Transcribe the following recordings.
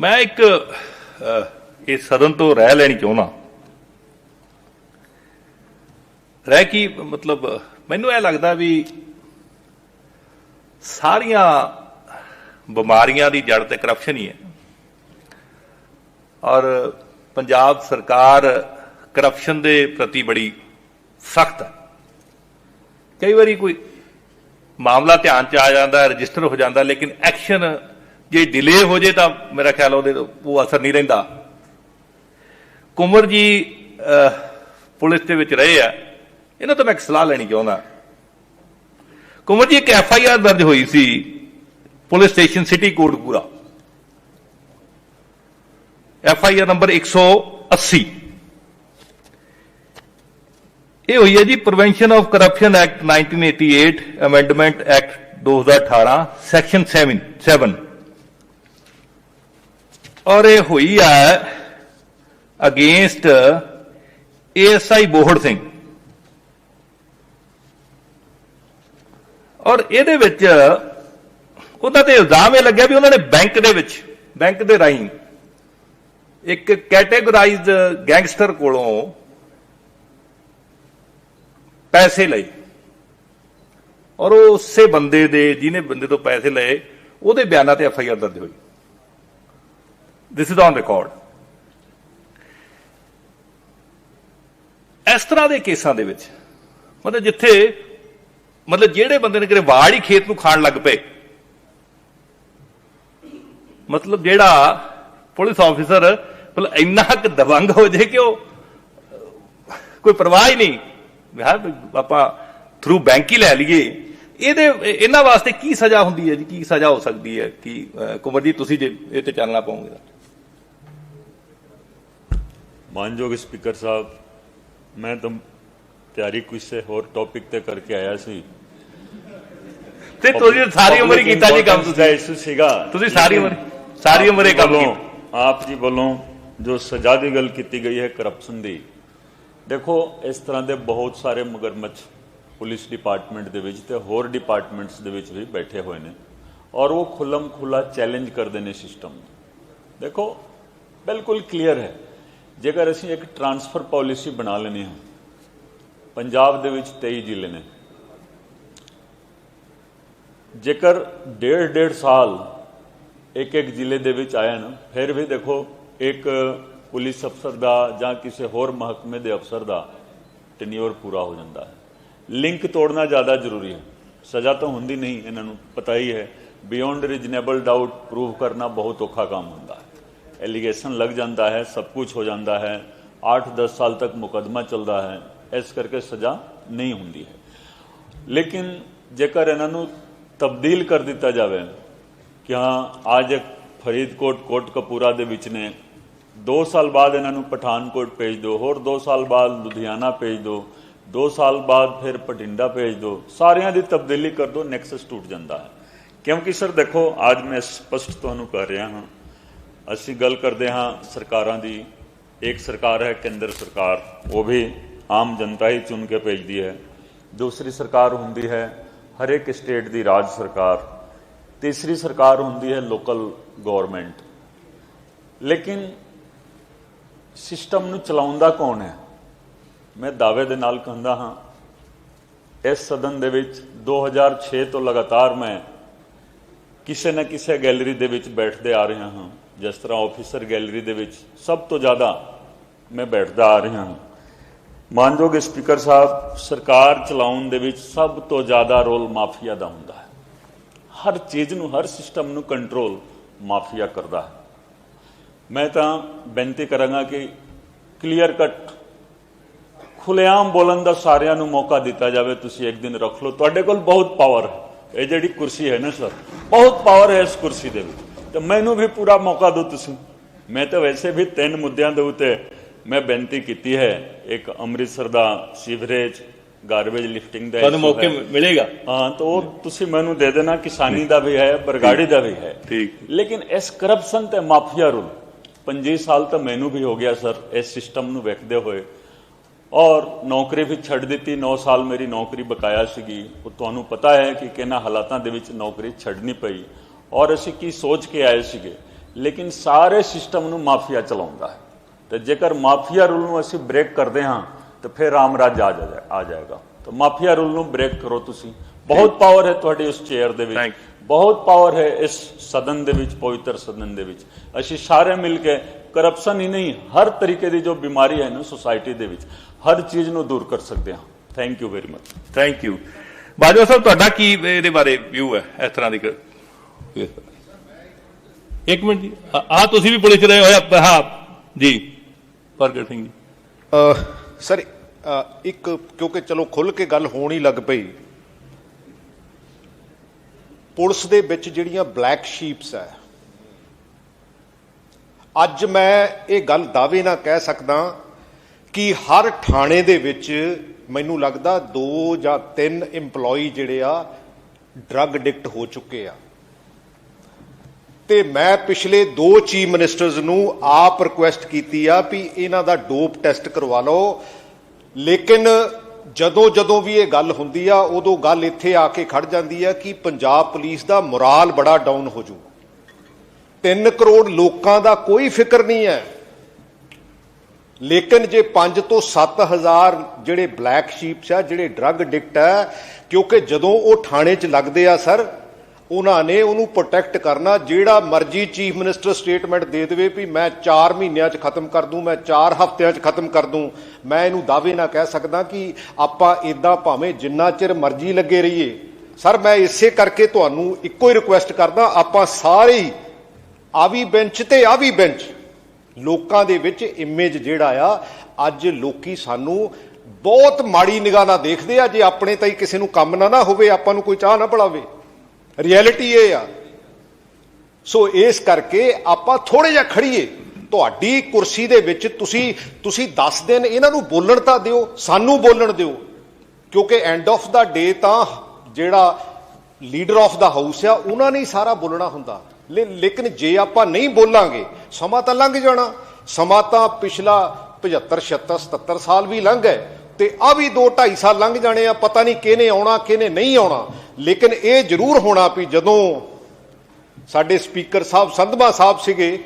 ਮੈਂ ਇੱਕ ਇਹ ਸਦਨ ਤੋਂ ਰਹਿ ਲੈਣੀ ਚਾਹੁੰਦਾ। ਰਹਿ ਕੀ ਮਤਲਬ, ਮੈਨੂੰ ਇਹ ਲੱਗਦਾ ਵੀ ਸਾਰੀਆਂ ਬਿਮਾਰੀਆਂ ਦੀ ਜੜ ਤੇ ਕਰਪਸ਼ਨ ਹੀ ਹੈ। ਔਰ ਪੰਜਾਬ ਸਰਕਾਰ ਕਰਪਸ਼ਨ ਦੇ ਪ੍ਰਤੀ ਬੜੀ ਸਖਤ ਹੈ। ਕਈ ਵਾਰੀ ਕੋਈ ਮਾਮਲਾ ਧਿਆਨ ਚ ਆ ਜਾਂਦਾ, ਰਜਿਸਟਰ ਹੋ ਜਾਂਦਾ, ਲੇਕਿਨ ਐਕਸ਼ਨ ਜੇ ਡਿਲੇ ਹੋ ਜੇ ਤਾਂ ਮੇਰਾ ਖਿਆਲ ਉਹਦੇ ਉਹ ਅਸਰ ਨਹੀਂ ਰਹਿੰਦਾ। ਕੁਮਰ ਜੀ ਪੁਲਿਸ ਦੇ ਵਿੱਚ ਰਹੇ ਆ। ਇਹਨਾਂ ਤੋਂ ਮੈਂ ਇੱਕ ਸਲਾਹ ਲੈਣੀ ਚਾਹੁੰਦਾ। ਕੁਮਰ ਜੀ, ਇੱਕ ਐਫ ਆਈ ਆਰ ਦਰਜ ਹੋਈ ਸੀ police station city Kotpura F I R number 180 ਇਹ ਹੋਈ ਹੈ ਜੀ prevention of corruption act 1988 amendment act 2018 section 7 7 ਔਰ ਇਹ ਹੋਈ ਹੈ ਅਗੇਂਸਟ ਏਐਸਆਈ ਬੋਹੜ ਸਿੰਘ। ਔਰ ਇਹਦੇ ਵਿੱਚ ਉਹਨਾਂ ਤੇ ਇਲਜ਼ਾਮ ਇਹ ਲੱਗਿਆ ਵੀ ਉਹਨਾਂ ਨੇ ਬੈਂਕ ਦੇ ਵਿੱਚ, ਬੈਂਕ ਦੇ ਰਾਹੀਂ ਇੱਕ ਕੈਟੇਗਰਾਈਜ਼ਡ ਗੈਂਗਸਟਰ ਕੋਲੋਂ ਪੈਸੇ ਲਏ। ਔਰ ਉਹ ਉਸੇ ਬੰਦੇ ਦੇ, ਜਿਹਨੇ ਬੰਦੇ ਤੋਂ ਪੈਸੇ ਲਏ, ਉਹਦੇ ਬਿਆਨਾਂ ਤੇ ਐਫ ਆਈ ਆਰ ਦਰਜ ਹੋਈ। ਦਿਸ ਇਜ਼ ਔਨ ਰਿਕਾਰਡ ਇਸ ਤਰ੍ਹਾਂ ਦੇ ਕੇਸਾਂ ਦੇ ਵਿੱਚ ਮਤਲਬ ਜਿੱਥੇ ਮਤਲਬ ਜਿਹੜੇ ਬੰਦੇ ਨੇ ਕਿਤੇ ਵਾੜ ਹੀ ਖੇਤ ਨੂੰ ਖਾਣ ਲੱਗ ਪਏ ਮਤਲਬ ਜਿਹੜਾ ਪੁਲਿਸ ਆਫੀਸਰ ਮਤਲਬ ਇੰਨਾ ਕੁ ਦਬੰਗ ਹੋ ਜੇ ਕਿ ਉਹ ਕੋਈ ਪਰਵਾਹ ਹੀ ਨਹੀਂ ਯਾਰ ਆਪਾਂ ਥਰੂ ਬੈਂਕ ਹੀ ਲੈ ਲਈਏ। ਇਹਦੇ ਇਹਨਾਂ ਵਾਸਤੇ ਕੀ ਸਜ਼ਾ ਹੁੰਦੀ ਹੈ ਜੀ? ਕੀ ਸਜ਼ਾ ਹੋ ਸਕਦੀ ਹੈ? ਕਿ ਅਹ, ਕੁੰਵਰ ਜੀ ਤੁਸੀਂ ਜੇ ਇਹ ਤੇ ਚੱਲਣਾ ਪਾਉਂਗੇ ਮਾਨਯੋਗ ਸਪੀਕਰ ਸਾਹਿਬ ਮੈਂ ਤਾਂ ਤਿਆਰੀ ਕਿਸੇ ਹੋਰ ਟੌਪਿਕ ਤੇ ਕਰਕੇ ਆਇਆ ਸੀ। ਤੇ ਤੁਸੀਂ ਸਾਰੀ ਉਮਰ ਹੀ ਕੀਤਾ ਜੀ ਕੰਮ ਤੁਸੀਂ। ਇਸ਼ੂ ਸੀਗਾ। ਤੁਸੀਂ ਸਾਰੀ ਉਮਰ ਸਾਰੀ ਉਮਰ ਇਹ ਕੰਮ ਕੀਤਾ। ਆਪ ਜੀ ਵੱਲੋਂ ਜੋ ਸਜ਼ਾ ਦੀ ਗੱਲ ਕੀਤੀ ਗਈ ਹੈ ਕਰਪਸ਼ਨ ਦੀ ਦੇਖੋ ਇਸ ਤਰ੍ਹਾਂ ਦੇ ਬਹੁਤ ਸਾਰੇ ਮਗਰਮੱਛ ਪੁਲਿਸ ਡਿਪਾਰਟਮੈਂਟ ਦੇ ਵਿੱਚ ਤੇ ਹੋਰ ਡਿਪਾਰਟਮੈਂਟਸ ਦੇ ਵਿੱਚ ਵੀ ਬੈਠੇ ਹੋਏ ਨੇ ਔਰ ਉਹ ਖੁੱਲਮ ਖੁੱਲਾ ਚੈਲੰਜ ਕਰਦੇ ਨੇ ਸਿਸਟਮ ਦੇਖੋ ਬਿਲਕੁਲ ਕਲੀਅਰ ਹੈ। ਜੇਕਰ ਅਸੀਂ ਇੱਕ ਟਰਾਂਸਫਰ ਪਾਲਿਸੀ ਬਣਾ ਲੈਣੀ ਹੈ, ਪੰਜਾਬ ਦੇ ਵਿੱਚ 23 ਜ਼ਿਲ੍ਹੇ ਨੇ। ਜੇਕਰ ਡੇਢ ਡੇਢ ਸਾਲ ਇੱਕ ਇੱਕ ਜ਼ਿਲ੍ਹੇ ਦੇ ਵਿੱਚ ਆਇਆ ਨਾ ਫਿਰ ਵੀ ਦੇਖੋ ਇੱਕ ਪੁਲਿਸ ਅਫਸਰ ਦਾ ਜਾਂ ਕਿਸੇ ਹੋਰ ਮਹਿਕਮੇ ਦੇ ਅਫਸਰ ਦਾ ਟੈਨਿਓਰ ਪੂਰਾ ਹੋ ਜਾਂਦਾ ਹੈ। ਲਿੰਕ ਤੋੜਨਾ ਜ਼ਿਆਦਾ ਜ਼ਰੂਰੀ ਹੈ। ਸਜ਼ਾ ਤਾਂ ਹੁੰਦੀ ਨਹੀਂ, ਇਹਨਾਂ ਨੂੰ ਪਤਾ ਹੀ ਹੈ। ਬਿਯੋਂਡ ਰੀਜਨੇਬਲ ਡਾਊਟ ਪ੍ਰੂਵ ਕਰਨਾ ਬਹੁਤ ਔਖਾ ਕੰਮ ਹੁੰਦਾ ਹੈ ਐਲੀਗੇਸ਼ਨ ਲੱਗ ਜਾਂਦਾ ਹੈ ਸਭ ਕੁਝ ਹੋ ਜਾਂਦਾ ਹੈ 8-10 ਸਾਲ ਤੱਕ ਮੁਕਦਮਾ ਚੱਲਦਾ ਹੈ ਇਸ ਕਰਕੇ ਸਜ਼ਾ ਨਹੀਂ ਹੁੰਦੀ ਹੈ ਲੇਕਿਨ ਜੇਕਰ ਇਹਨਾਂ ਨੂੰ ਤਬਦੀਲ ਕਰ ਦਿੱਤਾ ਜਾਵੇ ਕਿ ਹਾਂ ਅੱਜ ਇੱਕ ਫਰੀਦਕੋਟ ਕੋਟਕਪੂਰਾ ਦੇ ਵਿੱਚ ਨੇ 2 ਸਾਲ ਬਾਅਦ ਇਹਨਾਂ ਨੂੰ ਪਠਾਨਕੋਟ ਭੇਜ ਦਿਓ ਹੋਰ 2 ਸਾਲ ਬਾਅਦ ਲੁਧਿਆਣਾ ਭੇਜ ਦਿਓ 2 ਸਾਲ ਬਾਅਦ ਫਿਰ ਪਟਿੰਡਾ ਭੇਜ ਦਿਓ ਸਾਰਿਆਂ ਦੀ ਤਬਦੀਲੀ ਕਰ ਦਿਓ ਨੈਕਸਸ ਟੁੱਟ ਜਾਂਦਾ ਹੈ ਕਿਉਂਕਿ ਸਰ ਦੇਖੋ ਅੱਜ ਮੈਂ ਸਪਸ਼ਟ ਤੁਹਾਨੂੰ ਕਰ ਰਿਹਾ ਹਾਂ ਅਸੀਂ ਗੱਲ ਕਰਦੇ ਹਾਂ ਸਰਕਾਰਾਂ ਦੀ। ਇੱਕ ਸਰਕਾਰ ਹੈ ਕੇਂਦਰ ਸਰਕਾਰ, ਉਹ ਵੀ ਆਮ ਜਨਤਾ ਹੀ ਚੁਣ ਕੇ ਭੇਜਦੀ ਹੈ। ਦੂਸਰੀ ਸਰਕਾਰ ਹੁੰਦੀ ਹੈ ਹਰ ਇੱਕ ਸਟੇਟ ਦੀ ਰਾਜ ਸਰਕਾਰ। ਤੀਸਰੀ ਸਰਕਾਰ ਹੁੰਦੀ ਹੈ ਲੋਕਲ ਗਵਰਨਮੈਂਟ। ਲੇਕਿਨ ਸਿਸਟਮ ਨੂੰ ਚਲਾਉਂਦਾ ਕੌਣ ਹੈ? ਮੈਂ ਦਾਅਵੇ ਦੇ ਨਾਲ ਕਹਿੰਦਾ ਹਾਂ, ਇਸ ਸਦਨ ਦੇ ਵਿੱਚ 2006 ਤੋਂ ਲਗਾਤਾਰ ਮੈਂ ਕਿਸੇ ਨਾ ਕਿਸੇ ਗੈਲਰੀ ਦੇ ਵਿੱਚ ਬੈਠਦੇ ਆ ਰਿਹਾ ਹਾਂ। ਜਿਸ ਤਰ੍ਹਾਂ ਆਫੀਸਰ ਗੈਲਰੀ ਦੇ ਵਿੱਚ ਸਭ ਤੋਂ ਜ਼ਿਆਦਾ ਮੈਂ ਬੈਠਦਾ ਆ ਰਿਹਾ ਹਾਂ। ਮਾਨਯੋਗ ਸਪੀਕਰ ਸਾਹਿਬ, ਸਰਕਾਰ ਚਲਾਉਣ ਦੇ ਵਿੱਚ ਸਭ ਤੋਂ ਜ਼ਿਆਦਾ ਰੋਲ ਮਾਫੀਆ ਦਾ ਹੁੰਦਾ ਹੈ। ਹਰ ਚੀਜ਼ ਨੂੰ, ਹਰ ਸਿਸਟਮ ਨੂੰ ਕੰਟਰੋਲ ਮਾਫੀਆ ਕਰਦਾ ਹੈ। ਮੈਂ ਤਾਂ ਬੇਨਤੀ ਕਰਾਂਗਾ ਕਿ ਕਲੀਅਰ ਕੱਟ ਖੁੱਲੇਆਮ ਬੋਲਣ ਦਾ ਸਾਰਿਆਂ ਨੂੰ ਮੌਕਾ ਦਿੱਤਾ ਜਾਵੇ, ਤੁਸੀਂ ਇੱਕ ਦਿਨ ਰੱਖ ਲਓ। ਤੁਹਾਡੇ ਕੋਲ ਬਹੁਤ ਪਾਵਰ ਹੈ। ਇਹ ਜਿਹੜੀ ਕੁਰਸੀ ਹੈ ਨਾ ਸਰ ਬਹੁਤ ਪਾਵਰ ਹੈ ਇਸ ਕੁਰਸੀ ਦੇ ਵਿੱਚ। ਤੇ ਮੈਨੂੰ ਵੀ ਪੂਰਾ ਮੌਕਾ ਦਿਓ ਤੁਸੀਂ। ਮੈਂ ਤਾਂ ਵੈਸੇ ਵੀ ਤਿੰਨ ਮੁੱਦਿਆਂ ਦੇ ਉੱਤੇ ਮੈਂ ਬੇਨਤੀ ਕੀਤੀ ਹੈ। ਇੱਕ ਅੰਮ੍ਰਿਤਸਰ ਦਾ ਸੀਵਰੇਜ ਗਾਰਬੇਜ ਲਿਫਟਿੰਗ ਦਾ ਤੁਹਾਨੂੰ ਮੌਕੇ। ਮਿਲੇਗਾ? ਹਾਂ ਤਾਂ ਉਹ ਤੁਸੀਂ ਮੈਨੂੰ ਦੇ ਦੇਣਾ ਕਿਸਾਨੀ ਦਾ ਵੀ ਹੈ ਬਰਗਾੜੀ ਦਾ ਵੀ ਹੈ। ਠੀਕ। ਲੇਕਿਨ ਇਸ ਕਰਪਸ਼ਨ ਤੇ ਮਾਫੀਆ ਰੂਲ 25 ਸਾਲ ਤਾਂ ਮੈਨੂੰ ਵੀ ਹੋ ਗਿਆ ਸਰ ਇਸ ਸਿਸਟਮ ਨੂੰ ਵੇਖਦੇ ਹੋਏ। ਔਰ ਨੌਕਰੀ ਵੀ ਛੱਡ ਦਿੱਤੀ 9 ਸਾਲ ਮੇਰੀ ਨੌਕਰੀ ਬਕਾਇਆ ਸੀਗੀ। ਉਹ ਤੁਹਾਨੂੰ ਪਤਾ ਹੈ ਕਿ ਕਿਹਨਾਂ ਹਾਲਾਤਾਂ ਦੇ ਵਿੱਚ ਨੌਕਰੀ ਛੱਡਣੀ ਪਈ। ਔਰ ਅਸੀਂ ਕੀ ਸੋਚ ਕੇ ਆਏ ਸੀਗੇ? ਲੇਕਿਨ ਸਾਰੇ ਸਿਸਟਮ ਨੂੰ ਮਾਫੀਆ ਚਲਾਉਂਦਾ ਹੈ। ਤੇ ਜੇਕਰ ਮਾਫੀਆ ਰੂਲ ਨੂੰ ਅਸੀਂ ਬ੍ਰੇਕ ਕਰਦੇ ਹਾਂ ਤਾਂ ਫਿਰ ਰਾਮ ਰਾਜ ਆ ਜਾ ਆ ਜਾਏਗਾ। ਤਾਂ ਮਾਫੀਆ ਰੂਲ ਨੂੰ ਬ੍ਰੇਕ ਕਰੋ ਤੁਸੀਂ। ਬਹੁਤ ਪਾਵਰ ਹੈ ਤੁਹਾਡੀ ਉਸ ਚੇਅਰ ਦੇ ਵਿੱਚ। ਬਹੁਤ ਪਾਵਰ ਹੈ ਇਸ ਸਦਨ ਦੇ ਵਿੱਚ ਪਵਿੱਤਰ ਸਦਨ ਦੇ ਵਿੱਚ। ਅਸੀਂ ਸਾਰੇ ਮਿਲ ਕੇ ਕਰਪਸ਼ਨ ਹੀ ਨਹੀਂ ਹਰ ਤਰੀਕੇ ਦੀ ਜੋ ਬਿਮਾਰੀ ਹੈ ਨਾ ਸੋਸਾਇਟੀ ਦੇ ਵਿੱਚ ਹਰ ਚੀਜ਼ ਨੂੰ ਦੂਰ ਕਰ ਸਕਦੇ ਹਾਂ। Thank you very much thank you Bajwa Sahib ਤੁਹਾਡਾ ਕੀ ਇਹਦੇ ਬਾਰੇ ਵਿਊ ਹੈ ਇਸ ਤਰ੍ਹਾਂ ਦੀ ਇੱਕ ਮਿੰਟ ਜੀ। ਆ ਤੁਸੀਂ ਵੀ ਪੁਲਿਸ 'ਚ ਰਹੇ ਹੋਏ ਹਾਂ, ਜੀ। ਪ੍ਰਗਟ ਸਿੰਘ ਜੀ। ਸਰ ਇੱਕ, ਕਿਉਂਕਿ ਚਲੋ ਖੁੱਲ ਕੇ ਗੱਲ ਹੋਣ ਹੀ ਲੱਗ ਪਈ। ਪੁਲਿਸ ਦੇ ਵਿੱਚ ਜਿਹੜੀਆਂ ਬਲੈਕ ਸ਼ੀਪਸ ਹੈ ਅੱਜ ਮੈਂ ਇਹ ਗੱਲ ਦਾਅਵੇ ਨਾਲ ਕਹਿ ਸਕਦਾ ਕਿ ਹਰ ਥਾਣੇ ਦੇ ਵਿੱਚ ਮੈਨੂੰ ਲੱਗਦਾ ਦੋ ਜਾਂ ਤਿੰਨ EMPLOYE ਜਿਹੜੇ ਆ ਡਰੱਗ ਐਡਿਕਟ ਹੋ ਚੁੱਕੇ ਆ। ਤੇ ਮੈਂ ਪਿਛਲੇ ਦੋ ਚੀਫ ਮਿਨਿਸਟਰਸ ਨੂੰ ਆਪ ਰਿਕੁਐਸਟ ਕੀਤੀ ਆ ਵੀ ਇਹਨਾਂ ਦਾ ਡੋਪ ਟੈਸਟ ਕਰਵਾ ਲਓ। ਲੇਕਿਨ ਜਦੋਂ ਜਦੋਂ ਵੀ ਇਹ ਗੱਲ ਹੁੰਦੀ ਆ, ਉਦੋਂ ਗੱਲ ਇੱਥੇ ਆ ਕੇ ਖੜ ਜਾਂਦੀ ਆ ਕਿ ਪੰਜਾਬ ਪੁਲਿਸ ਦਾ ਮੋਰਾਲ ਬੜਾ ਡਾਊਨ ਹੋ ਜੂ। 3 ਕਰੋੜ ਲੋਕਾਂ ਦਾ ਕੋਈ ਫਿਕਰ ਨਹੀਂ ਹੈ। ਲੇਕਿਨ ਜੇ 5 ਤੋਂ 7000 ਜਿਹੜੇ ਬਲੈਕ ਸ਼ੀਪਸ ਆ, ਜਿਹੜੇ ਡਰੱਗ ਐਡਿਕਟ ਆ, ਕਿਉਂਕਿ ਜਦੋਂ ਉਹ ਥਾਣੇ 'ਚ ਲੱਗਦੇ ਆ, ਸਰ ਉਹਨਾਂ ਨੇ ਉਹਨੂੰ ਪ੍ਰੋਟੈਕਟ ਕਰਨਾ, ਜਿਹੜਾ ਮਰਜ਼ੀ ਚੀਫ ਮਿਨਿਸਟਰ ਸਟੇਟਮੈਂਟ ਦੇ ਦੇਵੇ ਵੀ ਮੈਂ 4 ਮਹੀਨਿਆਂ 'ਚ ਖਤਮ ਕਰ ਦੂੰ, ਮੈਂ 4 ਹਫ਼ਤਿਆਂ 'ਚ ਖਤਮ ਕਰ ਦੂੰ। ਮੈਂ ਇਹਨੂੰ ਦਾਅਵੇ ਨਾਲ ਕਹਿ ਸਕਦਾ ਕਿ ਆਪਾਂ ਇਦਾਂ ਭਾਵੇਂ ਜਿੰਨਾ ਚਿਰ ਮਰਜ਼ੀ ਲੱਗੇ ਰਹੀਏ। ਸਰ ਮੈਂ ਇਸੇ ਕਰਕੇ ਤੁਹਾਨੂੰ ਇੱਕੋ ਹੀ ਰਿਕੁਐਸਟ ਕਰਦਾ, ਆਪਾਂ ਸਾਰੇ ਹੀ ਆ ਵੀ ਬੈਂਚ ਤੇ ਆ ਵੀ ਬੈਂਚ ਲੋਕਾਂ ਦੇ ਵਿੱਚ ਇਮੇਜ ਜਿਹੜਾ ਆ, ਅੱਜ ਲੋਕੀ ਸਾਨੂੰ ਬਹੁਤ ਮਾੜੀ ਨਿਗਾਹ ਨਾਲ ਦੇਖਦੇ ਆ, ਜੇ ਆਪਣੇ ਤਾਂ ਹੀ ਕਿਸੇ ਨੂੰ ਕੰਮ ਨਾ ਨਾ ਹੋਵੇ, ਆਪਾਂ ਨੂੰ ਕੋਈ ਚਾਹ ਨਾ ਪੜਾਵੇ ਰਿਐਲਿਟੀ ਇਹ ਆ। ਸੋ ਇਸ ਕਰਕੇ ਆਪਾਂ ਥੋੜੇ ਜਿਹਾ ਖੜੀਏ ਤੁਹਾਡੀ ਕੁਰਸੀ ਦੇ ਵਿੱਚ ਤੁਸੀਂ ਤੁਸੀਂ 10 ਦਿਨ ਇਹਨਾਂ ਨੂੰ ਬੋਲਣ ਤਾਂ ਦਿਓ, ਸਾਨੂੰ ਬੋਲਣ ਦਿਓ। ਕਿਉਂਕਿ ਐਂਡ ਆਫ ਦਾ ਡੇ ਤਾਂ ਜਿਹੜਾ ਲੀਡਰ ਆਫ ਦਾ ਹਾਊਸ ਆ, ਉਹਨਾਂ ਨੇ ਸਾਰਾ ਬੋਲਣਾ ਹੁੰਦਾ। ਲੇ- ਲੇਕਿਨ ਜੇ ਆਪਾਂ ਨਹੀਂ ਬੋਲਾਂਗੇ, ਸਮਾਂ ਤਾਂ ਲੰਘ ਜਾਣਾ। ਸਮਾਂ ਤਾਂ ਪਿਛਲਾ 75 76 77 ਸਾਲ ਵੀ ਲੰਘ ਗਏ। ਤੇ ਆ ਵੀ 2 2.5 ਸਾਲ ਲੰਘ ਜਾਣੇ ਆ, ਪਤਾ ਨਹੀਂ ਕਿਹਨੇ ਆਉਣਾ, ਕਿਹਨੇ ਨਹੀਂ ਆਉਣਾ। ਲੇਕਿਨ ਇਹ ਜ਼ਰੂਰ ਹੋਣਾ ਵੀ ਜਦੋਂ ਸਾਡੇ ਸਪੀਕਰ ਸਾਹਿਬ ਸੰਧਮਾ ਸਾਹਿਬ ਸੀਗੇ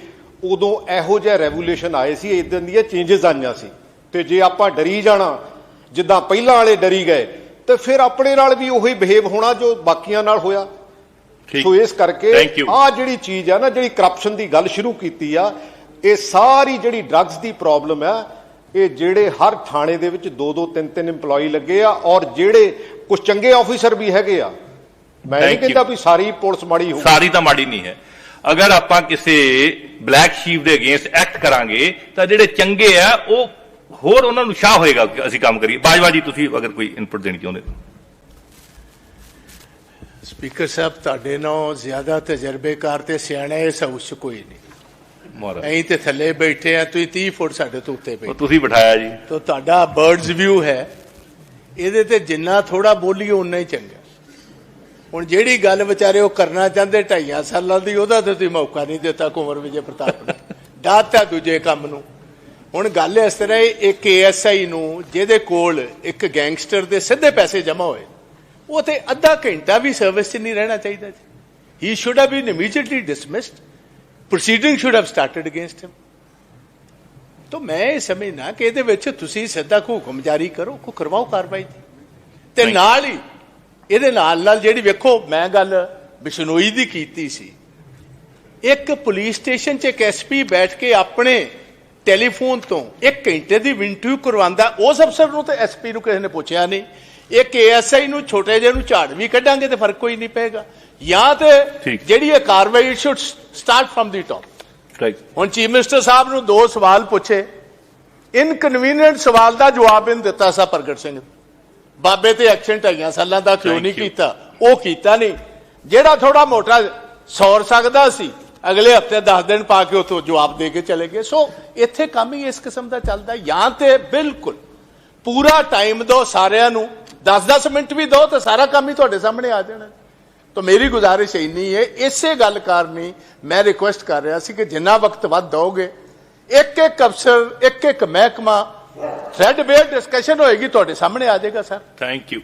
ਉਦੋਂ ਇਹੋ ਜਿਹਾ ਰੈਵੋਲੂਸ਼ਨ ਆਏ ਸੀ ਇਦਾਂ ਦੀਆਂ ਚੇਂਜਸ ਆਈਆਂ ਸੀ। ਤੇ ਜੇ ਆਪਾਂ ਡਰੀ ਜਾਣਾ ਜਿੱਦਾਂ ਪਹਿਲਾਂ ਵਾਲੇ ਡਰੀ ਗਏ ਤੇ ਫਿਰ ਆਪਣੇ ਨਾਲ ਵੀ ਉਹੀ ਬਿਹੇਵ ਹੋਣਾ ਜੋ ਬਾਕੀਆਂ ਨਾਲ ਹੋਇਆ। ਸੋ ਇਸ ਕਰਕੇ. ਆ ਜਿਹੜੀ ਚੀਜ਼ ਆ ਨਾ ਜਿਹੜੀ ਕਰਪਸ਼ਨ ਦੀ ਗੱਲ ਸ਼ੁਰੂ ਕੀਤੀ ਆ ਇਹ ਸਾਰੀ ਜਿਹੜੀ ਡਰੱਗਸ ਦੀ ਪ੍ਰੋਬਲਮ ਆ ਇਹ ਜਿਹੜੇ ਹਰ ਥਾਣੇ ਦੇ ਵਿੱਚ ਦੋ ਦੋ ਤਿੰਨ ਤਿੰਨ EMPLOYE ਲੱਗੇ ਆ ਔਰ ਜਿਹੜੇ ਕੁਝ ਚੰਗੇ ਆਫੀਸਰ ਵੀ ਹੈਗੇ ਆ ਮੈਂ ਨਹੀਂ Thank you. ਕਹਿੰਦਾ ਵੀ ਸਾਰੀ ਪੁਲਿਸ ਮਾੜੀ ਹੋਊ। ਸਾਰੀ ਤਾਂ ਮਾੜੀ ਨਹੀਂ ਹੈ। ਅਗਰ ਆਪਾਂ ਕਿਸੇ ਬਲੈਕ ਸ਼ੀਪ ਦੇ ਅਗੇਂਸਟ ਐਕਟ ਕਰਾਂਗੇ ਤਾਂ ਜਿਹੜੇ ਚੰਗੇ ਆ ਉਹ ਹੋਰ ਉਹਨਾਂ ਨੂੰ ਸ਼ਾਹ ਹੋਏਗਾ ਕਿ ਅਸੀਂ ਕੰਮ ਕਰੀਏ। ਬਾਜਵਾ ਜੀ ਤੁਸੀਂ ਅਗਰ ਕੋਈ ਇਨਪੁਟ ਦੇਣੀ ਚਾਹੁੰਦੇ ਸਪੀਕਰ ਸਾਹਿਬ ਤੁਹਾਡੇ ਨਾਲੋਂ ਜ਼ਿਆਦਾ ਤਜਰਬੇਕਾਰ ਤੇ ਸਿਆਣਾ ਇਸ ਹਾਊਸ 'ਚ ਕੋਈ ਨਹੀਂ। ਮਹਾਰਾਜ। ਅਸੀਂ ਤੇ ਥੱਲੇ ਬੈਠੇ ਆ ਤੁਸੀਂ 30 ਫੁੱਟ ਸਾਡੇ ਤੋਂ ਉੱਤੇ ਉਹ ਬੈਠੇ ਤੁਸੀਂ ਬਿਠਾਇਆ ਜੀ। ਤਾਂ ਤੁਹਾਡਾ ਬਰਡਸ ਵਿਊ ਹੈ। ਇਹਦੇ ਤੇ ਜਿੰਨਾ ਥੋੜਾ ਬੋਲੀਏ ਉਨਾ ਹੀ ਚੰਗਾ। ਹੁਣ ਜਿਹੜੀ ਗੱਲ ਵਿਚਾਰੇ ਉਹ ਕਰਨਾ ਚਾਹੁੰਦੇ ਢਾਈਆਂ ਸਾਲਾਂ ਦੀ ਉਹਦਾ ਤੇ ਤੁਸੀਂ ਮੌਕਾ ਨਹੀਂ ਦਿੱਤਾ ਕੁੰਵਰ ਵਿਜੇ ਪ੍ਰਤਾਪ ਨੇ। ਡਾਤਾ ਦੂਜੇ ਕੰਮ ਨੂੰ। ਹੁਣ ਗੱਲ ਇਸ ਤਰ੍ਹਾਂ ਹੈ ਇੱਕ ਏਐਸਆਈ ਨੂੰ ਜਿਹਦੇ ਕੋਲ ਇੱਕ ਗੈਂਗਸਟਰ ਦੇ ਸਿੱਧੇ ਪੈਸੇ ਜਮ੍ਹਾਂ ਹੋਏ ਉਹ ਤੇ ਅੱਧਾ ਘੰਟਾ ਵੀ ਸਰਵਿਸ 'ਚ ਨਹੀਂ ਰਹਿਣਾ ਚਾਹੀਦਾ ਸੀ ਹੀ should have been immediately dismissed proceeding should have started against him ਤਾਂ ਮੈਂ ਇਹ ਸਮਝਣਾ ਕਿ ਇਹਦੇ ਵਿੱਚ ਤੁਸੀਂ ਸਿੱਧਾ ਹੁਕਮ ਜਾਰੀ ਕਰੋ ਕੋ ਕਰਵਾਓ ਕਾਰਵਾਈ। ਤੇ. ਨਾਲ ਹੀ ਇਹਦੇ ਨਾਲ ਨਾਲ ਜਿਹੜੀ ਵੇਖੋ ਮੈਂ ਗੱਲ ਬਿਸ਼ਨੋਈ ਦੀ ਕੀਤੀ ਸੀ। ਇੱਕ ਪੁਲਿਸ ਸਟੇਸ਼ਨ 'ਚ ਇੱਕ ਐਸਪੀ ਬੈਠ ਕੇ ਆਪਣੇ ਟੈਲੀਫੋਨ ਤੋਂ ਇੱਕ ਘੰਟੇ ਦੀ ਇੰਟਰਵਿਊ ਕਰਵਾਉਂਦਾ ਉਸ ਅਫਸਰ ਨੂੰ ਤੇ ਐਸਪੀ ਨੂੰ ਕਿਸੇ ਨੇ ਪੁੱਛਿਆ ਨਹੀਂ। ਇੱਕ ਏਐਸਆਈ ਨੂੰ ਛੋਟੇ ਜਿਹੇ ਨੂੰ ਝਾੜ ਵੀ ਕੱਢਾਂਗੇ ਤੇ ਫ਼ਰਕ ਕੋਈ ਨਹੀਂ ਪਏਗਾ। ਜਾਂ ਤੇ। ਜਿਹੜੀ ਇਹ ਕਾਰਵਾਈ should start from the top right ਹੁਣ ਚੀਫ ਮਿਨਿਸਟਰ ਸਾਹਿਬ ਨੂੰ ਦੋ ਸਵਾਲ ਪੁੱਛੇ। ਇਨਕਨਵੀਨੀਅੰਟ ਸਵਾਲ ਦਾ ਜਵਾਬ ਇਹਨ ਦਿੱਤਾ ਸਾ ਪ੍ਰਗਟ ਸਿੰਘ ਬਾਬੇ ਤੇ ਐਕਸ਼ਨ ਢਾਈਆਂ ਸਾਲਾਂ ਦਾ ਕਿਉਂ ਨਹੀਂ. ਕੀਤਾ? ਉਹ ਕੀਤਾ ਨਹੀਂ। ਜਿਹੜਾ ਥੋੜਾ ਮੋਟਾ ਸੌਰ ਸਕਦਾ ਸੀ ਅਗਲੇ ਹਫ਼ਤੇ 10 ਦਿਨ ਪਾ ਕੇ ਉਥੋਂ ਜਵਾਬ ਦੇ ਕੇ ਚਲੇ ਗਏ। ਸੋ ਇੱਥੇ ਕੰਮ ਹੀ ਇਸ ਕਿਸਮ ਦਾ ਚੱਲਦਾ ਜਾਂ ਤੇ ਬਿਲਕੁਲ ਪੂਰਾ ਟਾਈਮ ਦਿਓ ਸਾਰਿਆਂ ਨੂੰ। 10-10 ਮਿੰਟ ਵੀ ਦਿਓ ਤਾਂ ਸਾਰਾ ਕੰਮ ਹੀ ਤੁਹਾਡੇ ਸਾਹਮਣੇ ਆ ਜਾਣਾ। ਤਾਂ ਮੇਰੀ ਗੁਜ਼ਾਰਿਸ਼ ਇੰਨੀ ਹੈ ਇਸੇ ਗੱਲ ਕਾਰਨੀ ਮੈਂ ਰਿਕੁਐਸਟ ਕਰ ਰਿਹਾ ਸੀ ਕਿ ਜਿੰਨਾ ਵਕਤ ਵੱਧ ਦੋਗੇ ਇੱਕ ਇੱਕ ਅਫਸਰ ਇੱਕ ਇੱਕ ਮਹਿਕਮਾ ਥ੍ਰੈਡ ਬੇਅਰ ਡਿਸਕਸ਼ਨ ਹੋਏਗੀ ਤੁਹਾਡੇ ਸਾਹਮਣੇ ਆ ਜਾਏਗਾ ਸਰ ਥੈਂਕ ਯੂ